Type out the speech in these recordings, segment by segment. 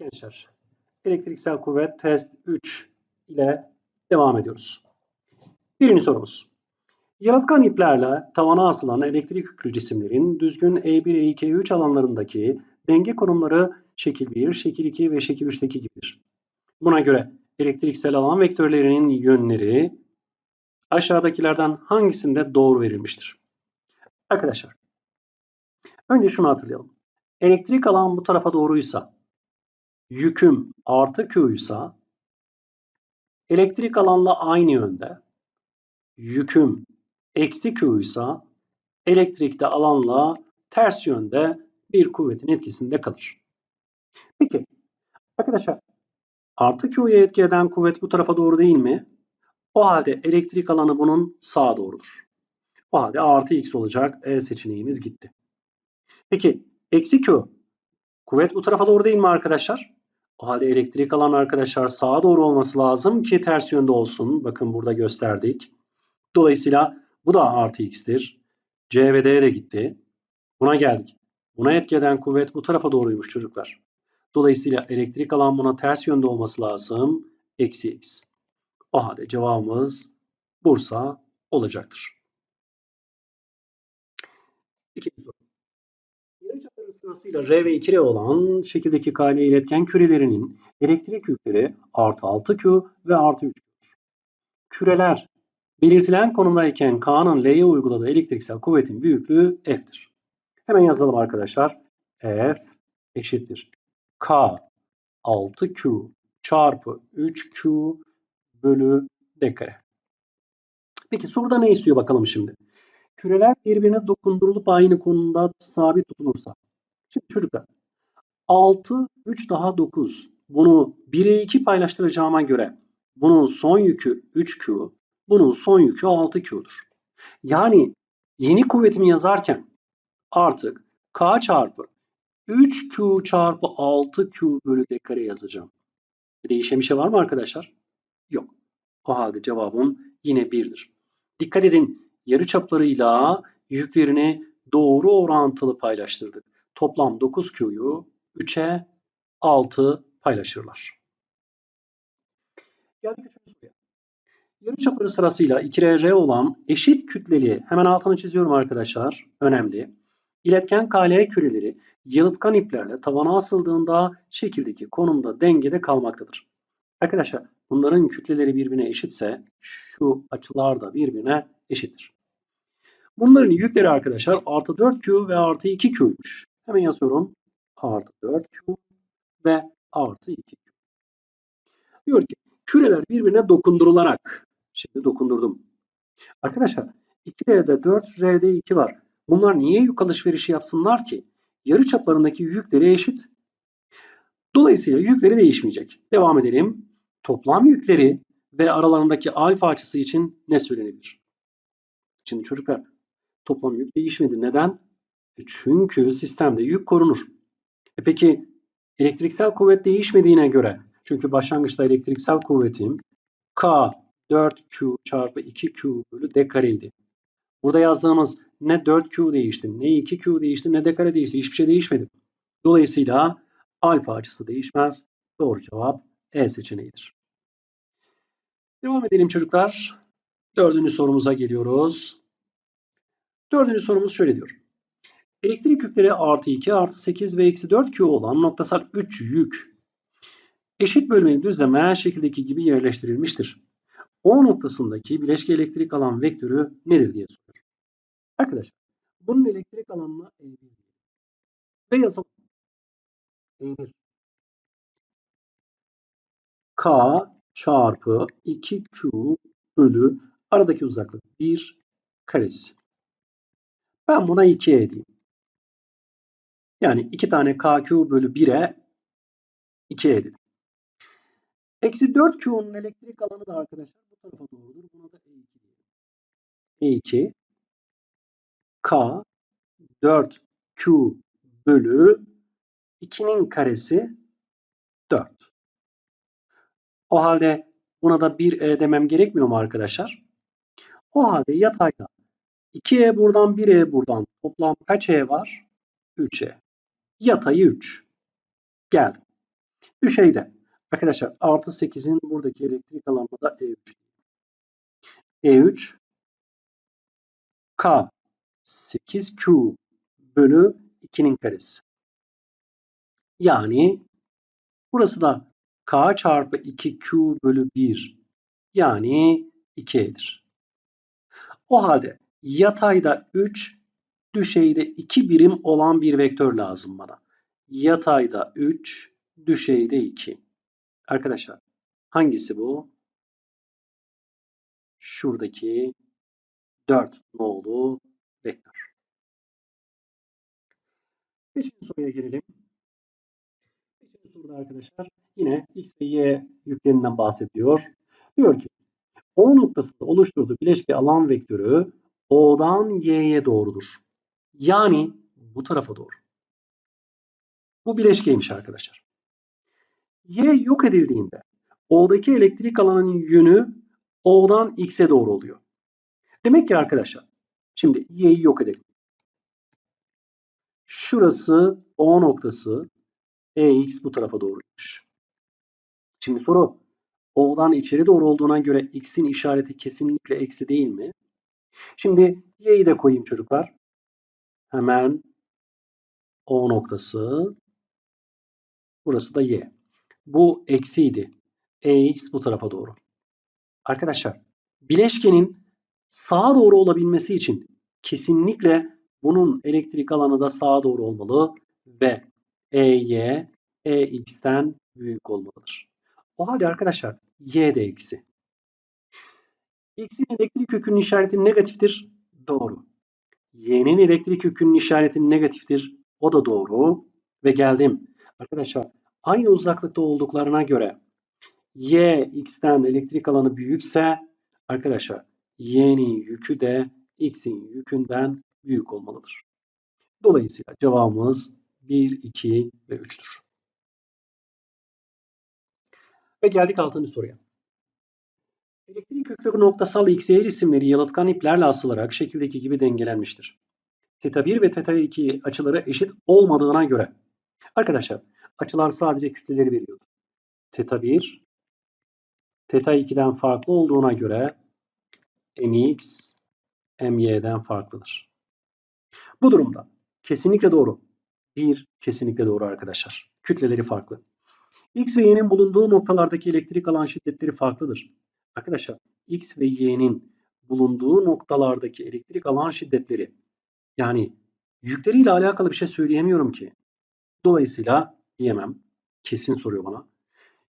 Evet. Elektriksel kuvvet test 3 ile devam ediyoruz. Birinci sorumuz. Yaratkan iplerle tavana asılan elektrik yüklü cisimlerin düzgün E1, E2, E3 alanlarındaki denge konumları şekil 1, şekil 2 ve şekil 3'teki gibidir. Buna göre elektriksel alan vektörlerinin yönleri aşağıdakilerden hangisinde doğru verilmiştir? Arkadaşlar, önce şunu hatırlayalım. Elektrik alan bu tarafa doğruysa, yüküm artı Q ise elektrik alanla aynı yönde, yüküm eksi Q ise elektrikte alanla ters yönde bir kuvvetin etkisinde kalır. Peki arkadaşlar artı Q'ya etki eden kuvvet bu tarafa doğru değil mi? O halde elektrik alanı bunun sağa doğrudur. O halde artı X olacak. E seçeneğimiz gitti. Peki eksi Q. Kuvvet bu tarafa doğru değil mi arkadaşlar? O halde elektrik alan arkadaşlar sağa doğru olması lazım ki ters yönde olsun. Bakın burada gösterdik. Dolayısıyla bu da artı x'tir. C ve D de gitti. Buna geldik. Buna etki eden kuvvet bu tarafa doğruymuş çocuklar. Dolayısıyla elektrik alan buna ters yönde olması lazım. Eksi x. O halde cevabımız Bursa olacaktır. İkinci soru. Sırasıyla R ve 2R olan şekildeki kale iletken kürelerinin elektrik yükleri artı 6Q ve artı 3Q'dur. Küreler belirtilen konumdayken K'nın L'ye uyguladığı elektriksel kuvvetin büyüklüğü F'tir. Hemen yazalım arkadaşlar. F eşittir. K 6Q çarpı 3Q bölü D kare. Peki soruda ne istiyor bakalım şimdi? Küreler birbirine dokundurulup aynı konumda sabit tutulursa. Şimdi çocuklar 6, 3 daha 9. Bunu 1'e 2 paylaştıracağıma göre bunun son yükü 3Q, bunun son yükü 6Q'dur. Yani yeni kuvvetimi yazarken artık K çarpı 3Q çarpı 6Q bölü D kare yazacağım. Değişen bir şey var mı arkadaşlar? Yok. O halde cevabım yine 1'dir. Dikkat edin yarıçaplarıyla yüklerini doğru orantılı paylaştırdık. Toplam 9Q'yu 3'e 6 paylaşırlar. Geldik üçüncü soruya. Yarıçapları sırasıyla 2R olan eşit kütleli, hemen altını çiziyorum arkadaşlar, önemli. İletken KL küreleri yalıtkan iplerle tavana asıldığında şekildeki konumda dengede kalmaktadır. Arkadaşlar bunların kütleleri birbirine eşitse şu açılar da birbirine eşittir. Bunların yükleri arkadaşlar artı 4Q ve artı 2Q'ymuş. Hemen yazıyorum. Artı 4Q ve artı 2Q. Diyor ki küreler birbirine dokundurularak. Şimdi dokundurdum. Arkadaşlar 2R'de 4, R'de 2 var. Bunlar niye yük alışverişi yapsınlar ki? Yarı çaplarındaki yükleri eşit. Dolayısıyla yükleri değişmeyecek. Devam edelim. Toplam yükleri ve aralarındaki alfa açısı için ne söylenebilir? Şimdi çocuklar toplam yük değişmedi. Neden? E çünkü sistemde yük korunur. E peki elektriksel kuvvet değişmediğine göre çünkü başlangıçta elektriksel kuvvetim K 4Q çarpı 2Q bölü D kareydi. Burada yazdığımız ne 4Q değişti, ne 2Q değişti, ne D kare değişti. Hiçbir şey değişmedi. Dolayısıyla alfa açısı değişmez. Doğru cevap E seçeneğidir. Devam edelim çocuklar. Dördüncü sorumuza geliyoruz. Dördüncü sorumuz şöyle diyor. Elektrik yükleri artı 2 artı 8 ve eksi 4 Q olan noktasal 3 yük eşit bölmeli düzleme şekildeki gibi yerleştirilmiştir. O noktasındaki bileşke elektrik alan vektörü nedir diye soruyor. Arkadaşlar bunun elektrik alanına E1 ve yazalım. E1 K çarpı 2Q bölü aradaki uzaklık 1 karesi. Ben buna 2'ye edeyim. Yani 2 tane KQ bölü 1'e 2'ye edin. Eksi 4Q'nun elektrik alanı da arkadaşlar bu tarafa doğrudur. Buna da E2 diyelim. E2 K 4Q bölü 2'nin karesi 4. O halde buna da 1E demem gerekmiyor mu arkadaşlar? O halde yatayda 2E buradan 1E buradan toplam kaç E var? 3E. Yatayı 3. Geldim. Düşeyde. Arkadaşlar artı 8'in buradaki elektrik alanı da E3. E3 K 8Q bölü 2'nin karesi. Yani burası da K çarpı 2Q bölü 1 yani 2E'dir. O halde yatayda 3, düşeyde 2 birim olan bir vektör lazım bana. Yatayda 3, düşeyde 2. Arkadaşlar hangisi bu? Şuradaki 4 nolu vektör. Beşinci soruya gelelim. Beşinci soruda arkadaşlar yine x ve y yüklerinden bahsediyor. Diyor ki O noktasında oluşturduğu bileşke alan vektörü O'dan Y'ye doğrudur. Yani bu tarafa doğru. Bu bileşkeymiş arkadaşlar. Y yok edildiğinde O'daki elektrik alanının yönü O'dan X'e doğru oluyor. Demek ki arkadaşlar şimdi Y'yi yok edelim. Şurası O noktası EX bu tarafa doğruymuş. Şimdi soru O'dan içeri doğru olduğuna göre X'in işareti kesinlikle eksi değil mi? Şimdi Y'yi de koyayım çocuklar. Hemen O noktası. Burası da Y. Bu eksiydi. EX bu tarafa doğru. Arkadaşlar bileşkenin sağa doğru olabilmesi için kesinlikle bunun elektrik alanı da sağa doğru olmalı ve EY EX'ten büyük olmalıdır. O halde arkadaşlar Y de eksi. X'in elektrik kökünün işareti negatiftir. Doğru. Y'nin elektrik kökünün işareti negatiftir. O da doğru. Ve geldim. Arkadaşlar aynı uzaklıkta olduklarına göre Y X'ten elektrik alanı büyükse arkadaşlar Y'nin yükü de X'in yükünden büyük olmalıdır. Dolayısıyla cevabımız 1, 2 ve 3'tür. Ve geldik 6. soruya. Elektrik kökleri noktasal X, Y cisimleri yalıtkan iplerle asılarak şekildeki gibi dengelenmiştir. Teta 1 ve teta 2 açıları eşit olmadığına göre arkadaşlar açılar sadece kütleleri veriyordu. Teta 1 teta 2'den farklı olduğuna göre mx my'den farklıdır. Bu durumda kesinlikle doğru. Bir kesinlikle doğru arkadaşlar. Kütleleri farklı. X ve Y'nin bulunduğu noktalardaki elektrik alan şiddetleri farklıdır. Arkadaşlar X ve Y'nin bulunduğu noktalardaki elektrik alan şiddetleri yani yükleriyle alakalı bir şey söyleyemiyorum ki. Dolayısıyla diyemem. Kesin soruyor bana.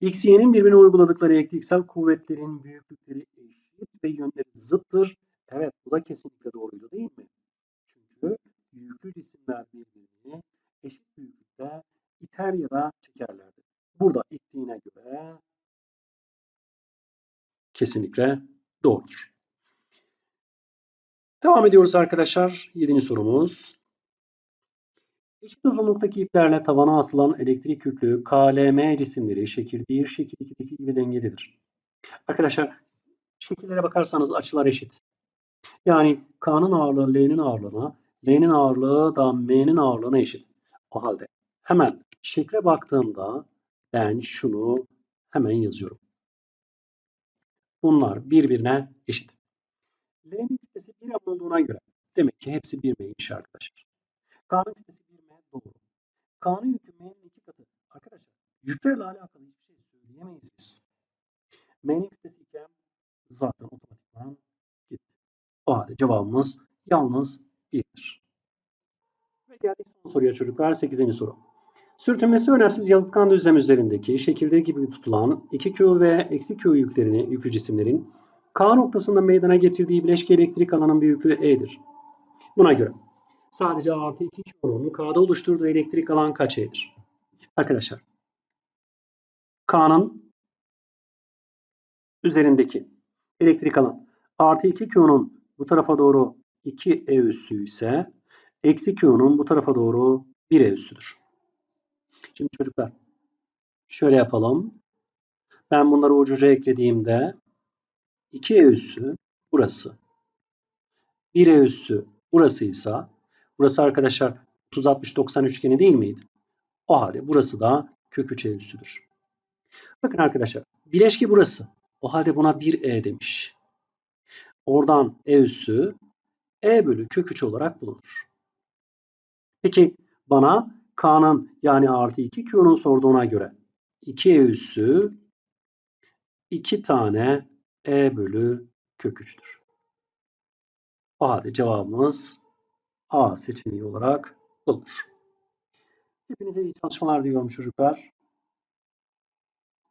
X, Y'nin birbirine uyguladıkları elektriksel kuvvetlerin büyüklükleri eşit ve yönleri zıttır. Evet bu da kesinlikle doğruydu değil mi? Çünkü yüklü cisimler birbirini eşit büyüklükte iter ya da çekerlerdi. Burada ittiğine göre kesinlikle doğrudur. Devam ediyoruz arkadaşlar. Yedinci sorumuz. Eşit uzunluktaki iplerle tavana asılan elektrik yüklü KLM cisimleri şekil 1, şekil 2'deki gibi dengelidir. Arkadaşlar şekillere bakarsanız açılar eşit. Yani K'nın ağırlığı L'nin ağırlığına, L'nin ağırlığı da M'nin ağırlığına eşit. O halde hemen şekle baktığımda ben şunu hemen yazıyorum. Bunlar birbirine eşit. L'nin kütlesi 1 m olduğuna göre demek ki hepsi 1 m'ymiş arkadaşlar. K'nın kütlesi 1 m doğru. K'nın yükü M'nin 2 katı. Arkadaşlar yüklerle alakalı hiçbir şey söyleyemeyiz biz. M'nin kütlesi 2 m zaten otomatikman gitti. O halde cevabımız yalnız 1'dir. Ve geldik son soruya çocuklar 8. soru. Sürtünmesi önemsiz yalıtkan düzlem üzerindeki şekilde gibi tutulan 2Q ve eksi Q yüklerini, yüklü cisimlerin K noktasında meydana getirdiği bileşke elektrik alanın büyüklüğü E'dir. Buna göre sadece artı 2 Q'nun K'da oluşturduğu elektrik alan kaç E'dir? Arkadaşlar K'nın üzerindeki elektrik alan artı 2 Q'nun bu tarafa doğru 2 E üssü ise eksi Q'nun bu tarafa doğru 1 E üssüdür. Şimdi çocuklar şöyle yapalım. Ben bunları ucuca eklediğimde 2 e üssü burası. 1 e üssü burasıysa burası arkadaşlar 30 60 90 üçgeni değil miydi? O halde burası da kök 3 e üssüdür. Bakın arkadaşlar bileşki burası. O halde buna 1e demiş. Oradan e üssü e bölü kök 3 olarak bulunur. Peki bana k'nın yani artı 2 q'nun sorduğuna göre 2e üssü 2 tane e bölü kök 3'tür. O halde cevabımız A seçeneği olarak bulunur. Hepinize iyi çalışmalar diliyorum çocuklar.